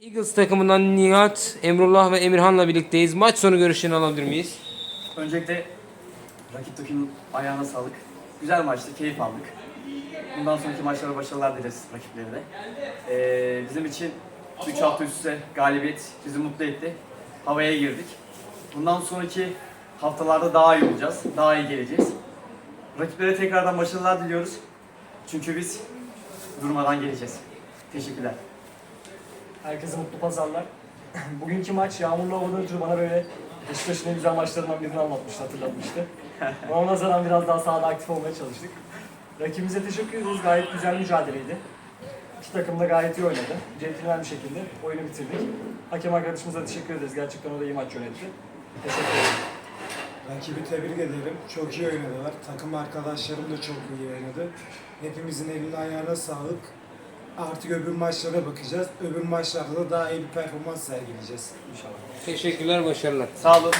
Eagles takımından Nihat, Emrullah ve Emirhan'la birlikteyiz. Maç sonu görüşlerini alabilir miyiz? Öncelikle rakip takımın ayağına sağlık. Güzel maçtı, keyif aldık. Bundan sonraki maçlara başarılar dileriz rakiplerine. Ee, bizim için 3 hafta üst üste galibiyet bizi mutlu etti. Havaya girdik. Bundan sonraki haftalarda daha iyi olacağız, daha iyi geleceğiz. Rakiplere tekrardan başarılar diliyoruz. Çünkü biz durmadan geleceğiz. Teşekkürler. Herkese mutlu pazarlar. Bugünkü maç yağmurlu havadan ötürü bana böyle Beşiktaş'ın en güzel maçlarından birini anlatmıştı, hatırlatmıştı. Ona nazaran biraz daha sahada aktif olmaya çalıştık. Rakibimize teşekkür ediyoruz. Gayet güzel mücadeleydi. İki takım da gayet iyi oynadı. Centilmen bir şekilde oyunu bitirdik. Hakem arkadaşımıza teşekkür ederiz. Gerçekten o da iyi maç yönetti. Teşekkür ederim. Rakibi tebrik ederim. Çok iyi oynadılar. Takım arkadaşlarım da çok iyi oynadı. Hepimizin eline ayağına sağlık. Artık öbür maçlara bakacağız. Öbür maçlarda da daha iyi bir performans sergileyeceğiz. İnşallah. Teşekkürler, başarılar. Sağ olun.